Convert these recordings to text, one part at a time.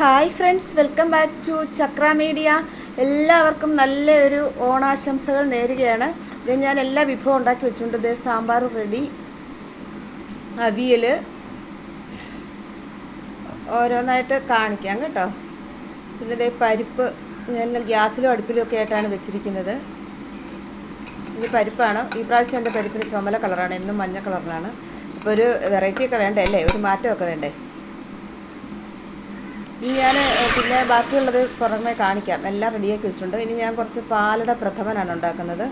Hi friends welcome back to Chakra media എല്ലാവർക്കും നല്ലൊരു ഓണാശംസകൾ നേരുകയാണ്. ഇത് ഞാൻ എല്ലാ വിഭവം ഉണ്ടാക്കി വെച്ചിട്ടുണ്ട്. ഇത് സാമ്പാർ റെഡി. അവിയൽ ഓരോന്നായിട്ട് കാണിക്കാം കേട്ടോ. പിന്നെ ഇതേ പരിപ്പ്. ഞാൻ ഗ്യാസിലും അടുപ്പിലും ഒക്കെ ആയിട്ടാണ് വെച്ചിരിക്കുന്നത്. ഇത് പരിപ്പാണ്. ഈ പ്രാവശ്യം എന്റെ പരിപ്പിന് ചുമല കളറാണ്. എന്നും മഞ്ഞ കളറിലാണ്. അപ്പോൾ ഒരു വെറൈറ്റി ഒക്കെ വേണ്ടേ അല്ലേ? ഒരു മാറ്റമൊക്കെ വേണ്ടേ? ഇനി ഞാൻ പിന്നെ ബാക്കിയുള്ളത് പുറമേ കാണിക്കാം. എല്ലാം റെഡിയാക്കി വെച്ചിട്ടുണ്ട്. ഇനി ഞാൻ കുറച്ച് പാലട പ്രഥമനാണ് ഉണ്ടാക്കുന്നത്.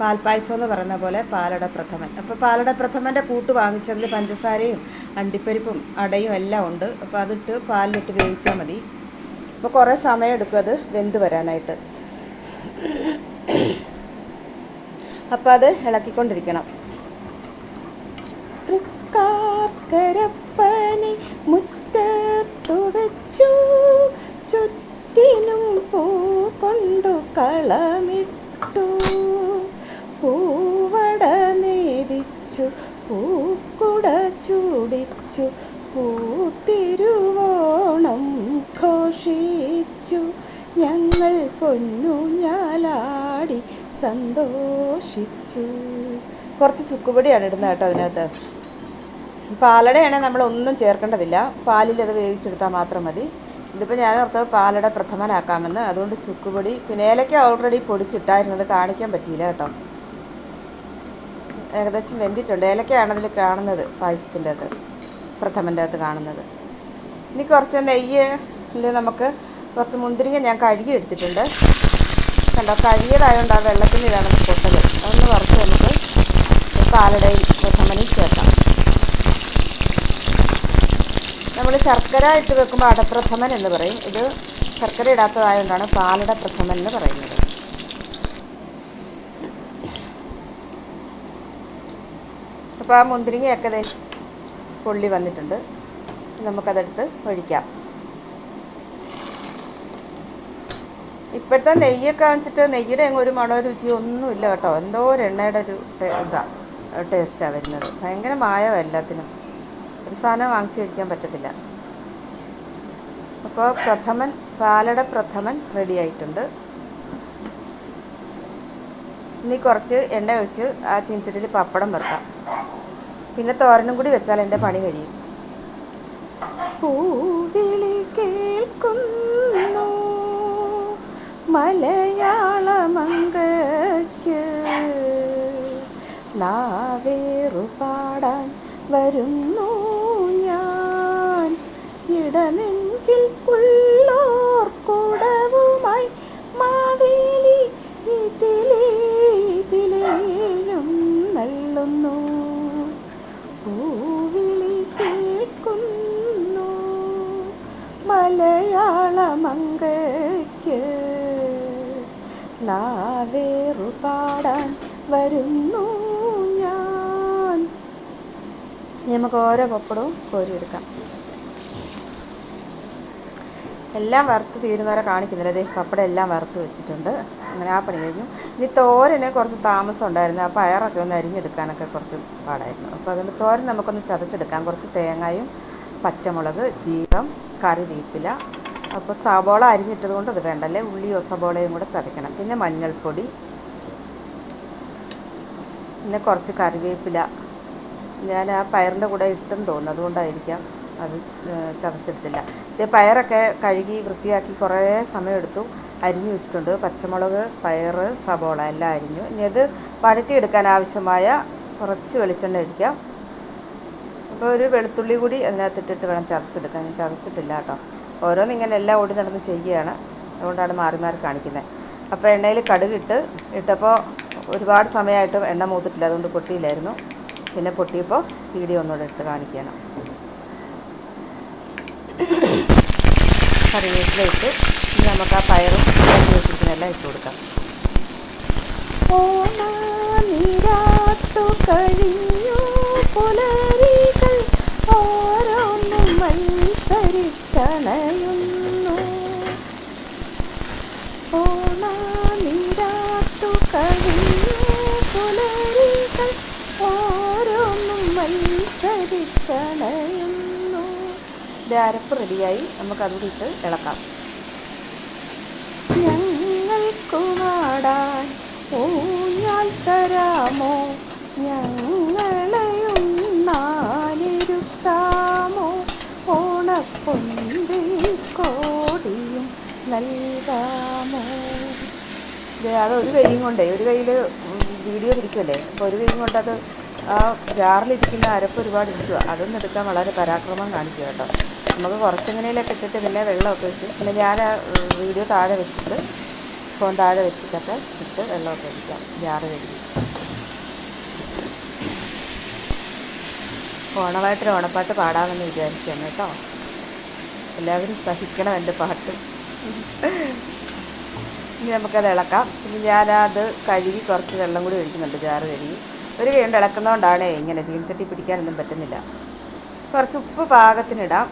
പാൽപ്പായസം എന്ന് പറയുന്ന പോലെ പാലട പ്രഥമൻ. അപ്പോൾ പാലട പ്രഥമന്റെ കൂട്ട് വാങ്ങിച്ചതിൽ പഞ്ചസാരയും അണ്ടിപ്പരിപ്പും അടയും എല്ലാം ഉണ്ട്. അപ്പോൾ അതിട്ട് പാലിലിട്ട് വേവിച്ചാൽ മതി. അപ്പോൾ കുറേ സമയം എടുക്കും അത് വെന്ത് വരാനായിട്ട്. അപ്പോൾ അത് ഇളക്കിക്കൊണ്ടിരിക്കണം. വെച്ചു ചുറ്റിനും പൂ കൊണ്ടു കളമിട്ടു. പൂവട നേരിച്ചു പൂക്കുട ചൂടിച്ചു പൂത്തിരുവോണം ഘോഷിച്ചു. ഞങ്ങൾ പൊന്നു ഞാലാടി സന്തോഷിച്ചു. കുറച്ച് ചുക്കുപൊടിയാണ് ഇടുന്നത് കേട്ടോ അതിനകത്ത്. പാലടയാണെങ്കിൽ നമ്മൾ ഒന്നും ചേർക്കേണ്ടതില്ല. പാലിൽ അത് വേവിച്ചെടുത്താൽ മാത്രം മതി. ഇതിപ്പോൾ ഞാൻ ഓർത്ത് പാലട പ്രഥമനാക്കാമെന്ന്. അതുകൊണ്ട് ചുക്കുപൊടി പിന്നെ ഏലക്ക ഓൾറെഡി പൊടിച്ചിട്ടായിരുന്നത് കാണിക്കാൻ പറ്റിയില്ല കേട്ടോ. ഏകദേശം വെന്തിട്ടുണ്ട്. ഏലക്കയാണ് അതിൽ കാണുന്നത് പായസത്തിന്റെ അകത്ത് പ്രഥമന്റെ അകത്ത് കാണുന്നത്. ഇനി കുറച്ച് നെയ്യിൽ നമുക്ക് കുറച്ച് മുന്തിരിങ്ങ ഞാൻ കഴുകി എടുത്തിട്ടുണ്ട്. കണ്ടോ? കഴുകിയതായതുകൊണ്ട് ആ വെള്ളത്തിന്റെ ഇതാണ് പൊട്ടത് അതൊന്ന് വറുത്ത് നമുക്ക് പാലടയിൽ പ്രഥമനിൽ ചേർക്കാം. നമ്മൾ ശർക്കര ഇട്ട് വെക്കുമ്പോൾ അടപ്രഥമൻ എന്ന് പറയും. ഇത് ശർക്കര ഇടാത്തതായതുകൊണ്ടാണ് പാലട പ്രഥമൻ എന്ന് പറയുന്നത്. അപ്പോൾ ആ മുന്തിരിങ്ങയൊക്കെ ദേ പൊള്ളി വന്നിട്ടുണ്ട്. നമുക്കതെടുത്ത് ഒഴിക്കാം. ഇപ്പോഴത്തെ നെയ്യൊക്കെ വെച്ചിട്ട് നെയ്യുടെ അങ്ങ് ഒരു മണോ രുചിയോ ഒന്നുമില്ല കേട്ടോ. എന്തോ ഒരു എണ്ണയുടെ ഒരു ഇതാണ് ഇതാ ടേസ്റ്റാണ് വരുന്നത്. ഭയങ്കര മായമാണ് എല്ലാത്തിനും. ഒരു സാധനം വാങ്ങിച്ചു കഴിക്കാൻ പറ്റത്തില്ല. അപ്പോൾ പ്രഥമൻ പാലട പ്രഥമൻ റെഡി ആയിട്ടുണ്ട്. ഇനി കുറച്ച് എണ്ണ ഒഴിച്ച് ആ ചീനച്ചട്ടിയിൽ പപ്പടം വെക്കാം പിന്നെ തോരനും കൂടി വെച്ചാൽ എന്റെ പണി കഴിയും. പൂവിളി കേൾക്കുന്നു. മലയാളമങ്കയ്ക്ക് നാവേറു പാടാൻ വരുന്നു. ഇടനെഞ്ചിൽ പുള്ളോർ കുടവുമായി മാവേലി ഇതിലേ ഇതിലേയും നള്ളുന്നു. പൂവിളി കേൾക്കുന്നു. മലയാളമങ്കയ്ക്ക് നാവേറു പാടാൻ വരുന്നു ഞാൻ. നമുക്ക് ഓരോ പപ്പടവും കോരിയെടുക്കാം. എല്ലാം വറുത്ത് തീരുന്ന വരെ കാണിക്കുന്നില്ല. അതേ പപ്പടം എല്ലാം വറുത്ത് വെച്ചിട്ടുണ്ട്. അങ്ങനെ ആ പണി കഴിഞ്ഞു. ഇനി തോരന് കുറച്ച് താമസം ഉണ്ടായിരുന്നു. ആ പയറൊക്കെ ഒന്ന് അരിഞ്ഞെടുക്കാനൊക്കെ കുറച്ച് പാടായിരുന്നു. അപ്പോൾ അതുകൊണ്ട് തോരൻ നമുക്കൊന്ന് ചതച്ചെടുക്കാം. കുറച്ച് തേങ്ങയും പച്ചമുളക് ജീരകം കറിവേപ്പില. അപ്പോൾ സവോള അരിഞ്ഞിട്ടത് കൊണ്ട് അത് വേണ്ടല്ലേ ഉള്ളിയോ സവോളയും കൂടെ ചതയ്ക്കണം. പിന്നെ മഞ്ഞൾപ്പൊടി. പിന്നെ കുറച്ച് കറിവേപ്പില. ഞാൻ ആ പയറിന്റെ കൂടെ ഇട്ടെന്ന് തോന്നുന്നു. അതുകൊണ്ടായിരിക്കാം അത് ചതച്ചെടുത്തില്ല. ഇത് പയറൊക്കെ കഴുകി വൃത്തിയാക്കി കുറേ സമയമെടുത്തു അരിഞ്ഞു വെച്ചിട്ടുണ്ട്. പച്ചമുളക് പയർ സബോള എല്ലാം അരിഞ്ഞു. ഇനി അത് വഴറ്റിയെടുക്കാൻ ആവശ്യമായ കുറച്ച് വെളിച്ചെണ്ണ ഒഴിക്കാം. അപ്പോൾ ഒരു വെളുത്തുള്ളി കൂടി അതിനകത്തിട്ടിട്ട് വേണം ചതച്ചെടുക്കാൻ. ഞാൻ ചതച്ചിട്ടില്ല കേട്ടോ. ഓരോന്ന് ഇങ്ങനെ എല്ലാം ഓടി നടന്ന് ചെയ്യുകയാണ്. അതുകൊണ്ടാണ് മാറി മാറി കാണിക്കുന്നത്. അപ്പോൾ എണ്ണയിൽ കടുകിട്ട് ഇട്ടപ്പോൾ ഒരുപാട് സമയമായിട്ടും എണ്ണ മൂത്തിട്ടില്ല. അതുകൊണ്ട് പൊട്ടിയില്ലായിരുന്നു. പിന്നെ പൊട്ടിയപ്പോൾ വീഡിയോ ഒന്നുകൂടെ എടുത്ത് കാണിക്കുകയാണ്. കറിവേപ്പില ഇട്ട് ഇനി നമുക്ക് ആ പയറും കറി ഇട്ട് കൊടുക്കാം. ഓണാനിരാട്ടു കഴിഞ്ഞു ഓരോന്നും മത്സരിച്ചണയുന്നു. പുലരികൾ ഇതിന്റെ അരപ്പ് റെഡിയായി. നമുക്കതുകൂടി ഇട്ട് ഇളക്കാം. ഞങ്ങൾക്കുമാടാൻ ഊഞ്ഞാൽ തരാമോ? ഞങ്ങളെയും നാലിരുത്താമോ? കോടിയും നൽകാമോ? അത് ഒരു കൈയും കൊണ്ടേ ഒരു കയ്യിൽ വീഡിയോ ഇരിക്കുമല്ലേ അപ്പോൾ ഒരു കൈയും കൊണ്ട് അത് ആ ജാറിലിരിക്കുന്ന അരപ്പ് ഒരുപാട് ഇരിക്കുക അതൊന്നും എടുക്കാൻ വളരെ പരാക്രമം കാണിക്കുക കേട്ടോ. നമുക്ക് കുറച്ചെങ്ങനെയൊക്കെ ഇട്ടിട്ട് പിന്നെ വെള്ളമൊക്കെ വെച്ച് പിന്നെ ഞാൻ ആ, വീഡിയോ താഴെ വെച്ചിട്ട് ഫോൺ താഴെ വെച്ചിട്ടൊക്കെ ഇട്ട് വെള്ളമൊക്കെ ഒഴിക്കാം. ജാറ് കഴുകി. ഓണമായിട്ടൊരു ഓണപ്പാട്ട് പാടാമെന്ന് വിചാരിച്ചാണ് കേട്ടോ. എല്ലാവരും സഹിക്കണം എന്റെ പാട്ട്. ഇനി നമുക്കത് ഇളക്കാം. പിന്നെ ഞാനത് കഴുകി കുറച്ച് വെള്ളം കൂടി ഒഴിക്കുന്നുണ്ട് ജാറ് കഴുകി. ഒരു കൈ കൊണ്ട് ഇളക്കുന്നതുകൊണ്ടാണ് ഇങ്ങനെ ചീൻചട്ടി പിടിക്കാനൊന്നും പറ്റുന്നില്ല. കുറച്ച് ഉപ്പ് പാകത്തിനിടാം.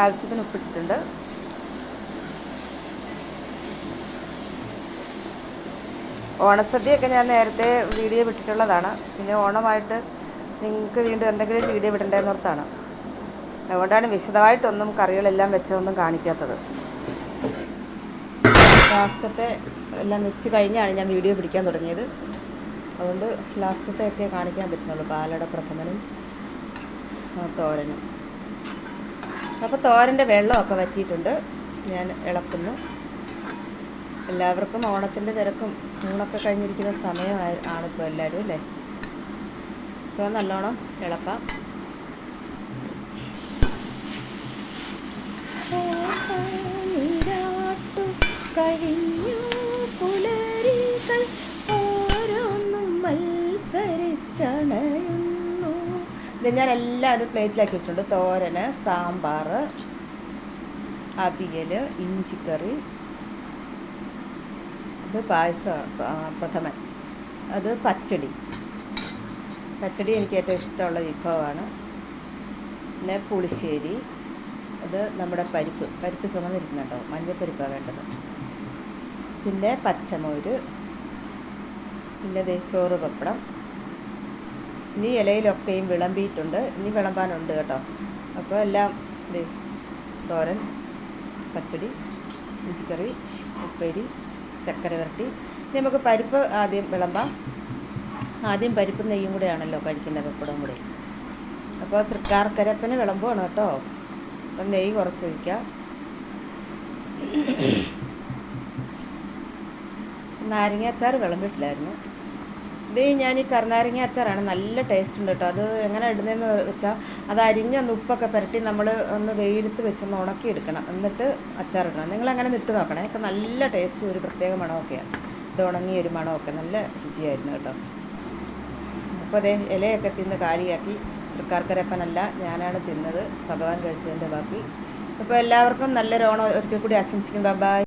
ആവശ്യത്തിന് ഉപ്പിട്ടിട്ടുണ്ട്. ഓണസദ്യയൊക്കെ ഞാൻ നേരത്തെ വീഡിയോ വിട്ടിട്ടുള്ളതാണ്. പിന്നെ ഓണമായിട്ട് നിങ്ങൾക്ക് വീണ്ടും എന്തെങ്കിലും വീഡിയോ വിടേണ്ടതെന്നോർത്താണ് അതുകൊണ്ടാണ് വിശദമായിട്ടൊന്നും കറികളെല്ലാം വെച്ചതൊന്നും കാണിക്കാത്തത്. ലാസ്റ്റത്തെ എല്ലാം വെച്ച് കഴിഞ്ഞാണ് ഞാൻ വീഡിയോ പിടിക്കാൻ തുടങ്ങിയത്. അതുകൊണ്ട് ലാസ്റ്റത്തെ ഒക്കെ കാണിക്കാൻ പറ്റുന്നുള്ളൂ. പാലട പ്രഥമനും തോരനും. അപ്പോൾ തോരന്റെ വെള്ളമൊക്കെ വറ്റിയിട്ടുണ്ട്. ഞാൻ ഇളക്കുന്നു. എല്ലാവർക്കും ഓണത്തിന്റെ തിരക്കും ഊണൊക്കെ കഴിഞ്ഞിരിക്കുന്ന സമയമായി ആണിപ്പോൾ എല്ലാവരും അല്ലേ? ഇപ്പോൾ നല്ലോണം ഇളക്കാം. കഴിഞ്ഞു. ഇത് ഞാൻ എല്ലാം ഒരു പ്ലേറ്റിലാക്കി വെച്ചിട്ടുണ്ട്. തോരന് സാമ്പാർ അവിയൽ ഇഞ്ചിക്കറി ഇത് പായസം പ്രഥമൻ. അത് പച്ചടി. പച്ചടി എനിക്ക് ഏറ്റവും ഇഷ്ടമുള്ള വിഭവമാണ്. പിന്നെ പുളിശ്ശേരി. അത് നമ്മുടെ പരിപ്പ്. പരിപ്പ് ചുമന്നിരിക്കുന്നുണ്ടോ? മഞ്ഞപ്പരിപ്പാണ് വേണ്ടത്. പിന്നെ പച്ചമോര്. പിന്നെ ചോറ് പപ്പടം. ഇനി ഇലയിലൊക്കെയും വിളമ്പിയിട്ടുണ്ട്. ഇനി വിളമ്പാനുണ്ട് കേട്ടോ. അപ്പോൾ എല്ലാം ഇത് തോരൻ പച്ചടി ഇഞ്ചിക്കറി ഉപ്പേരി ചക്കര വരട്ടി. ഇനി നമുക്ക് പരിപ്പ് ആദ്യം വിളമ്പാം. ആദ്യം പരിപ്പ് നെയ്യും കൂടെയാണല്ലോ കഴിക്കുന്നത് എപ്പോഴും കൂടെ. അപ്പോൾ തൃക്കാർക്കരപ്പന് വിളമ്പുവാണ് കേട്ടോ. അപ്പം നെയ്യ് കുറച്ചൊഴിക്കാം. നാരങ്ങ അച്ചാർ വിളമ്പിട്ടില്ലായിരുന്നു. ഇത് ഞാൻ ഈ കറുനാരങ്ങ അച്ചാറാണ്. നല്ല ടേസ്റ്റ് ഉണ്ട് കേട്ടോ അത് എങ്ങനെ ഇടുന്നതെന്ന് വെച്ചാൽ അത് അരിഞ്ഞൊന്ന് ഉപ്പൊക്കെ പുരട്ടി നമ്മൾ ഒന്ന് വെയിലത്ത് വെച്ചൊന്ന് ഉണക്കി എടുക്കണം എന്നിട്ട് അച്ചാറിടണം നിങ്ങൾ അങ്ങനെ നിട്ട് നോക്കണേ. ഒക്കെ നല്ല ടേസ്റ്റ് ഒരു പ്രത്യേക മണമൊക്കെയാണ് ഇത് ഉണങ്ങിയ ഒരു മണമൊക്കെ. നല്ല രുചിയായിരുന്നു കേട്ടോ അപ്പോൾ അതേ ഇലയൊക്കെ തിന്ന് കാലിയാക്കി. തൃക്കാർക്കരപ്പനല്ല ഞാനാണ് തിന്നത്. ഭഗവാൻ കഴിച്ചതിന്റെ ബാക്കി. അപ്പോൾ എല്ലാവർക്കും നല്ലൊരു ഓണം. ഒരിക്കൽ കൂടി ആശംസിക്കുന്നു. ബൈ.